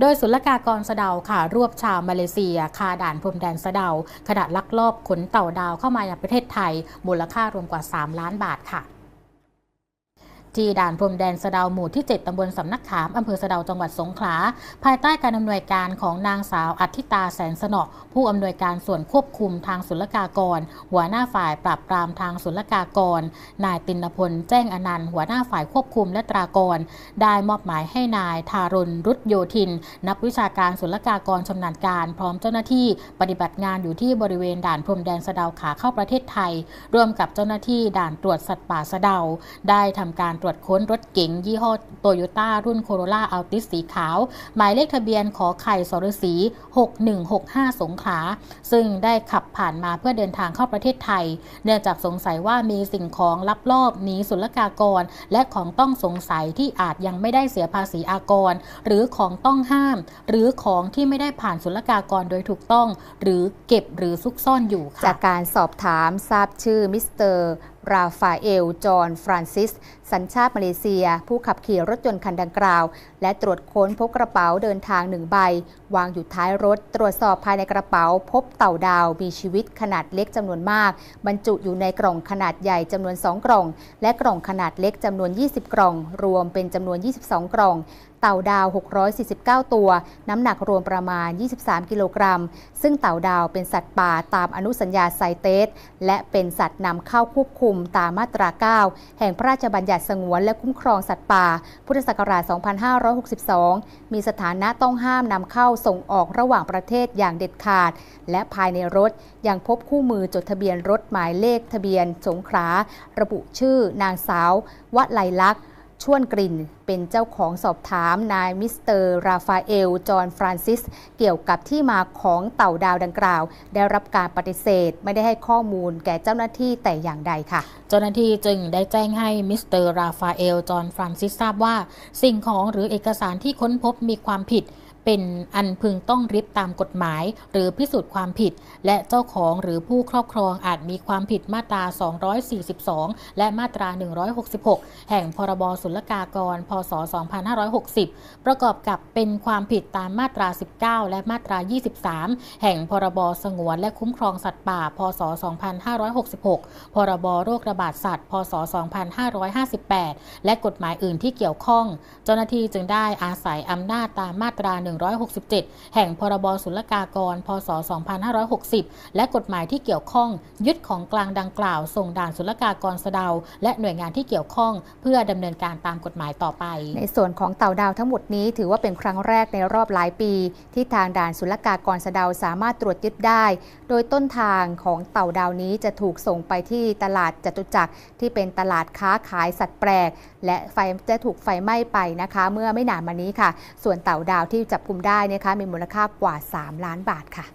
โดยศุลกากรสะเดาค่ะ รวบชาวมาเลเซียคาด่านพรมแดนสะเดาขณะลักลอบขนเต่าดาวเข้ามายังประเทศไทย มูลค่ารวมกว่า 3 ล้านบาทค่ะ ที่ด่านพรมแดนสะเดาหมู่ที่ 7 ตำบลสำนักขาม อำเภอสะเดาจังหวัดสงขลา ภายใต้การอำนวยการของนางสาวอัธิตาแสนสนอผู้อำนวยการส่วนควบคุมทางศุลกากร หัวหน้าฝ่ายปราบปรามทางศุลกากร นายตินพล แจ้งอนันต์ หัวหน้าฝ่ายควบคุมและตรากร ได้มอบหมายให้นายทารุณรุตโยธิน นักวิชาการศุลกากรชำนาญการพร้อมเจ้าหน้าที่ปฏิบัติงานอยู่ที่บริเวณด่านพรมแดนสะเดาขาเข้าประเทศไทย ร่วมกับเจ้าหน้าที่ด่านตรวจสัตว์ป่าสะเดาได้ทำการตรวจค้นรถเก๋งยี่ห้อโตโยต้ารุ่นโคโรล่าอัลติสสีขาว หมายเลขทะเบียนขอไข่สรสี 6165 สงขลา ซึ่งได้ขับผ่านมาเพื่อเดินทางเข้าประเทศไทย เนื่องจากสงสัยว่ามีสิ่งของลับลอบหนีศุลกากร และของต้องสงสัยที่อาจยังไม่ได้เสียภาษีอากร หรือของต้องห้าม หรือของที่ไม่ได้ผ่านศุลกากรโดยถูกต้อง หรือเก็บหรือซุกซ่อนอยู่ค่ะจากการสอบถามทราบชื่อมิสเตอร์ ราฟาเอล จอห์น ฟรานซิส สัญชาติมาเลเซีย ผู้ขับขี่รถยนต์คันดังกล่าว และตรวจค้นพบกระเป๋าเดินทางหนึ่งใบ วางอยู่ท้ายรถ ตรวจสอบภายในกระเป๋า พบเต่าดาว มีชีวิตขนาดเล็กจำนวนมาก บรรจุอยู่ในกล่องขนาดใหญ่จำนวน 2 กล่อง และกล่องขนาดเล็กจำนวน 20 กล่อง รวมเป็นจำนวน 22 กล่องเต่าดาว 649 ตัว น้ำหนักรวมประมาณ 23 กิโลกรัม ซึ่งเต่าดาวเป็นสัตว์ป่าตามอนุสัญญาไซเตสและเป็นสัตว์นำเข้าควบคุมตามมาตรา 9 แห่งพระราชบัญญัติสงวนและคุ้มครองสัตว์ป่า พุทธศักราช 2562 มีสถานะต้องห้ามนำเข้าส่งออกระหว่างประเทศอย่างเด็ดขาด และภายในรถยังพบคู่มือจดทะเบียนรถหมายเลขทะเบียนสงขลาระบุชื่อนางสาววไลลักษณ์ ชวนกลิ่น เป็นเจ้าของสอบถามนายมิสเตอร์ราฟาเอล จอห์นฟรานซิส เกี่ยวกับที่มาของเต่าดาวดังกล่าว ได้รับการปฏิเสธไม่ได้ให้ข้อมูลแก่เจ้าหน้าที่แต่อย่างใดค่ะ เจ้าหน้าที่จึงได้แจ้งให้มิสเตอร์ราฟาเอล จอห์นฟรานซิสทราบว่า สิ่งของหรือเอกสารที่ค้นพบมีความผิด เป็นอันพึงต้องริบตามกฎหมาย หรือพิสูจน์ความผิด และเจ้าของหรือผู้ครอบครองอาจมีความผิดมาตรา 242 และมาตรา 166 แห่งพรบศุลกากร พศ 2560 ประกอบกับเป็นความผิดตามมาตรา 19 และมาตรา 23 แห่งพรบสงวนและคุ้มครองสัตว์ป่า พศ 2566 พรบโรคระบาดสัตว์ พศ 2558 และกฎหมายอื่นที่เกี่ยวข้อง เจ้าหน้าที่จึงได้อาศัยอำนาจตามมาตรา167 แห่งพรบศุลกากร พศ 2560 และกฎหมายที่เกี่ยวข้อง ยึดของกลางดังกล่าว ส่งด่านศุลกากรสะเดา และหน่วยงานที่เกี่ยวข้อง เพื่อดำเนินการตามกฎหมายต่อไป ในส่วนของเต่าดาวทั้งหมดนี้ถือว่าเป็นครั้งแรกในรอบหลายปี ที่ทางด่านศุลกากรสะเดาสามารถตรวจยึดได้ โดยต้นทางของเต่าดาวนี้จะถูกส่งไปที่ตลาดจตุจักรที่เป็นตลาดค้าขายสัตว์แปลก และไฟจะถูกไฟไหม้ไปนะคะ เมื่อไม่นานมานี้ค่ะ ส่วนเต่าดาวที่จับกลุ่มได้นะคะมีมูลค่ากว่า 3 ล้านบาทค่ะ